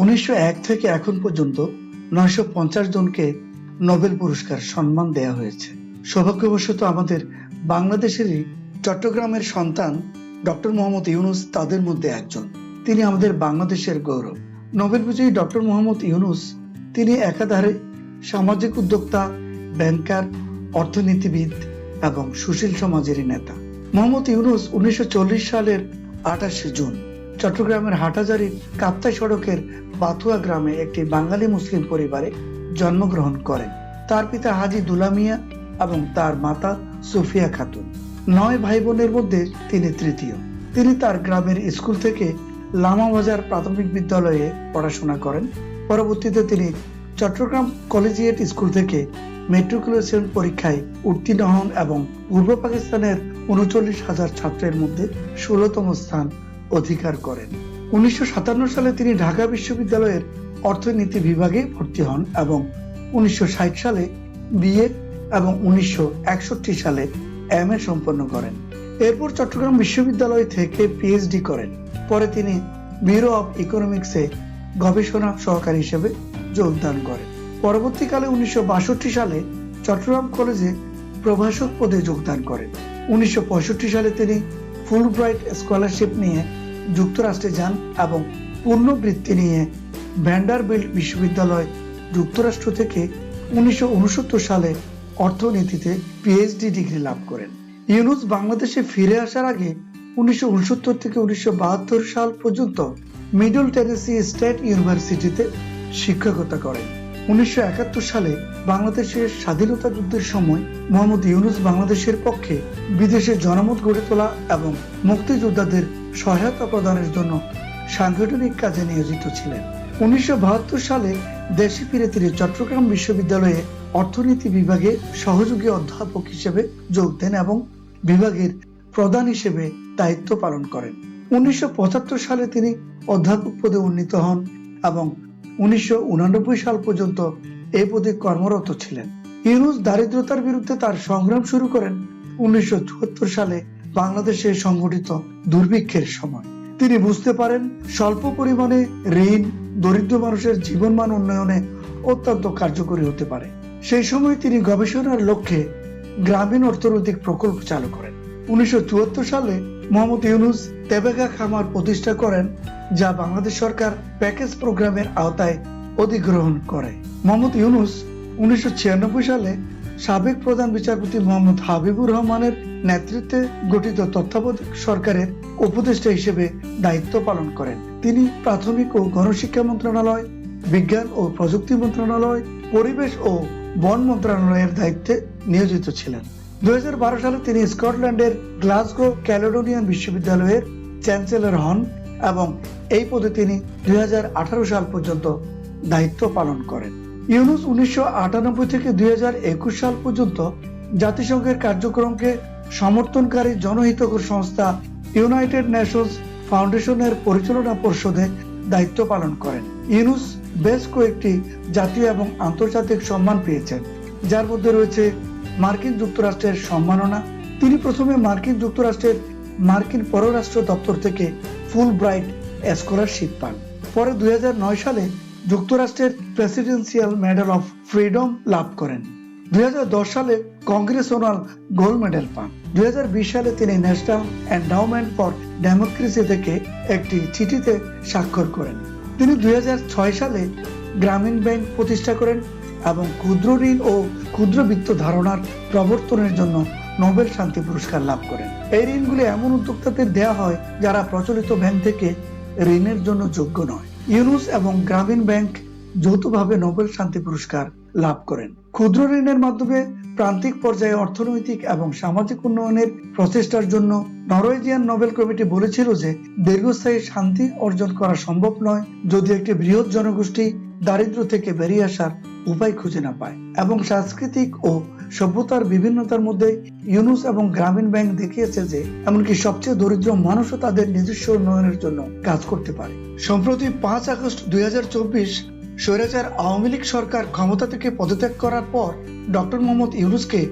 উনিশশো এক থেকে এখন পর্যন্ত নয়শো পঞ্চাশ জনকে নোবেল পুরস্কার সম্মান দেয়া হয়েছে। সৌভাগ্যবশত আমাদের বাংলাদেশেরই চট্টগ্রামের সন্তান ডক্টর মোহাম্মদ ইউনুস তাদের মধ্যে একজন। তিনি আমাদের বাংলাদেশের গৌরব। নোবেল বিজয়ী ডক্টর মোহাম্মদ ইউনুস তিনি একাধারে সামাজিক উদ্যোক্তা, ব্যাংকার, অর্থনীতিবিদ এবং সুশীল সমাজেরই নেতা। মোহাম্মদ ইউনুস উনিশশো চল্লিশ সালের আঠাশে জুন চট্টগ্রামের হাটাজারির কাপ্তাই সড়কের বাথুয়া গ্রামে একটি বাঙালি মুসলিম পরিবারে জন্মগ্রহণ করেন। তার পিতা হাজি দুলামিয়া এবং তার মাতা সুফিয়া খাতুন। নয় ভাই বোনের মধ্যে তিনি তৃতীয়। তিনি তার গ্রামের স্কুল থেকে লামাবাজার প্রাথমিক বিদ্যালয়ে পড়াশোনা করেন। পরবর্তীতে তিনি চট্টগ্রাম কলেজিয়েট স্কুল থেকে মেট্রিকুলেশন পরীক্ষায় উত্তীর্ণ হন এবং পূর্ব পাকিস্তানের উনচল্লিশ হাজার ছাত্রের মধ্যে ষোলতম স্থান অধিকার করেন। উনিশশো সাতান্ন সালে তিনি ঢাকা বিশ্ববিদ্যালয়ের অর্থনীতি বিভাগে ভর্তি হন এবং উনিশশো ষাট সালে বিএ এবং উনিশশো একষট্টি সালে এম এ সম্পন্ন করেন। এরপর চট্টগ্রাম বিশ্ববিদ্যালয় থেকে পিএইচডি করেন। পরে তিনি ব্যুরো অব ইকোনমিক্সে গবেষণা সহকারী হিসেবে যোগদান করেন। পরবর্তীকালে উনিশশো বাষট্টি সালে চট্টগ্রাম কলেজে প্রভাষক পদে যোগদান করেন। উনিশশো পঁয়ষট্টি সালে তিনি ফুল ব্রাইট স্কলারশিপ নিয়ে যুক্তরাষ্ট্রে যান এবং পূর্ণ বৃত্তি নিয়ে ভ্যান্ডারবিল্ট বিশ্ববিদ্যালয় যুক্তরাষ্ট্র থেকে উনিশশো উনসত্তর সালে অর্থনীতিতে পিএইচডি ডিগ্রি লাভ করেন। ইউনুস বাংলাদেশে ফিরে আসার আগে উনিশশো উনসত্তর থেকে উনিশশো বাহাত্তর সাল পর্যন্ত মিডল টেনেসি স্টেট ইউনিভার্সিটিতে শিক্ষকতা করেন। উনিশশো একাত্তর সালে বাংলাদেশের স্বাধীনতা যুদ্ধের সময় মোহাম্মদ ইউনুস বাংলাদেশের পক্ষে বিদেশে জনমত গড়ে তোলা এবং মুক্তিযোদ্ধাদের সহায়তা প্রদানের জন্য সাংগঠনিক কাজে নিয়োজিত ছিলেন। উনিশশো বাহাত্তর সালে দেশে ফিরে তিনি চট্টগ্রাম বিশ্ববিদ্যালয়ে অর্থনীতি বিভাগে সহযোগী অধ্যাপক হিসেবে যোগ দেন এবং বিভাগের প্রধান হিসেবে দায়িত্ব পালন করেন। উনিশশো সালে তিনি অধ্যাপক পদে উন্নীত হন এবং উনিশশো সাল পর্যন্ত এই পদে কর্মরত ছিলেন। ইউনুস দারিদ্রতার বিরুদ্ধে তার সংগ্রাম শুরু করেন উনিশশো চুয়াত্তর সালে বাংলাদেশে সংঘটিত দুর্ভিক্ষের সময়। তিনি বুঝতে পারেন, স্বল্প পরিমাণে ঋণ দরিদ্র মানুষের জীবনমান উন্নয়নে অত্যন্ত কার্যকরী হতে পারে। সেই সময় তিনি গবেষণার লক্ষ্যে গ্রামীণ অর্থনৈতিক প্রকল্প চালু করেন। উনিশশো চুয়াত্তর সালে মোহাম্মদ ইউনুস তেবেগা খামার প্রতিষ্ঠা করেন, যা বাংলাদেশ সরকার প্যাকেজ প্রোগ্রামের আওতায় অধিগ্রহণ করে। মোহাম্মদ ইউনুস উনিশশো ছিয়ানব্বই সালে সাবেক প্রধান বিচারপতি মোহাম্মদ হাবিবুর রহমানের নেতৃত্বে গঠিত তত্ত্বাবধায়ক সরকারের উপদেষ্টা হিসেবে দায়িত্ব পালন করেন। তিনি প্রাথমিক ও গণশিক্ষা মন্ত্রণালয়, বিজ্ঞান ও প্রযুক্তি মন্ত্রণালয়, পরিবেশ ও বন মন্ত্রণালয়ের দায়িত্বে নিয়োজিত ছিলেন। দুই হাজার বারো সালে তিনি স্কটল্যান্ডের গ্লাসগো ক্যালেডোনিয়ান বিশ্ববিদ্যালয়ের চ্যান্সেলর হন এবং এই পদে তিনি দুই হাজার আঠারো সাল পর্যন্ত দায়িত্ব পালন করেন। ইউনুস উনিশশো আটানব্বই থেকে দুই সাল পর্যন্ত জাতিসংঘের কার্যক্রমকে সমর্থনকারী জনহিতকর সংস্থা ইউনাইটেড নেশনস ফাউন্ডেশনের পরিচালনা পর্ষদে দায়িত্ব পালন করেন। ইউনুস বেশ কয়েকটি জাতীয় এবং আন্তর্জাতিক সম্মান পেয়েছেন, যার মধ্যে রয়েছে মার্কিন যুক্তরাষ্ট্রের সম্মাননা। তিনি প্রথমে মার্কিন যুক্তরাষ্ট্রের মার্কিন পররাষ্ট্র দপ্তর থেকে ফুল ব্রাইট স্কলারশিপ পান। পরে দুই হাজার নয় সালে যুক্তরাষ্ট্রের প্রেসিডেন্সিয়াল মেডেল অফ ফ্রিডম লাভ করেন। দুই সালে কংগ্রেসনাল গোল্ড মেডেল পান। দুই সালে তিনি ন্যাশনাল এন্ডাউমেন্ট ফর ডেমোক্রেসি থেকে একটি চিঠিতে স্বাক্ষর করেন। তিনি দুই হাজার ছয় সালে গ্রামীণ ব্যাংক প্রতিষ্ঠা করেন এবং ক্ষুদ্র ঋণ ও ক্ষুদ্র বিত্ত ধারণার প্রবর্তনের জন্য নোবেল শান্তি পুরস্কার লাভ করেন। এই ঋণগুলি এমন উদ্যোক্তাদের দেওয়া হয় যারা প্রচলিত ব্যাংক থেকে ঋণের জন্য যোগ্য নয়। ইউনুস এবং গ্রামীণ ব্যাংক যৌথভাবে নোবেল শান্তি পুরস্কার লাভ করেন। ক্ষুদ্র ঋণের মাধ্যমে প্রান্তিক পর্যায়ে অর্থনৈতিক এবং সামাজিক উন্নয়নের প্রচেষ্টার জন্য নরওয়েজিয়ান নোবেল কমিটি বলেছিল যে, দীর্ঘস্থায়ী শান্তি অর্জন করা সম্ভব নয় যদি একটি বৃহৎ জনগোষ্ঠী দারিদ্র থেকে বেরিয়ে আসার উপায় খুঁজে না পায় এবং সাংস্কৃতিক ও সভ্যতার বিভিন্নতার মধ্যে ইউনুস এবং গ্রামীণ ব্যাংক দেখিয়েছে যে, এমনকি সবচেয়ে দরিদ্র মানুষও তাদের নিজস্ব উন্নয়নের জন্য কাজ করতে পারে। সম্প্রতি পাঁচ আগস্ট দুই স্বৈরাচার আওয়ামী লীগ সরকার ক্ষমতা থেকে পদত্যাগ করার পর ডক্টর মোহাম্মদ ইউনুসকে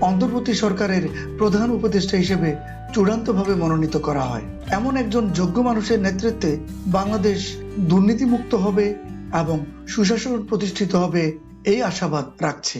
অন্তর্বর্তী সরকারের প্রধান উপদেষ্টা হিসেবে চূড়ান্তভাবে মনোনীত করা হয়। এমন একজন যোগ্য মানুষের নেতৃত্বে বাংলাদেশ দুর্নীতিমুক্ত হবে এবং সুশাসন প্রতিষ্ঠিত হবে এই আশাবাদ রাখছে।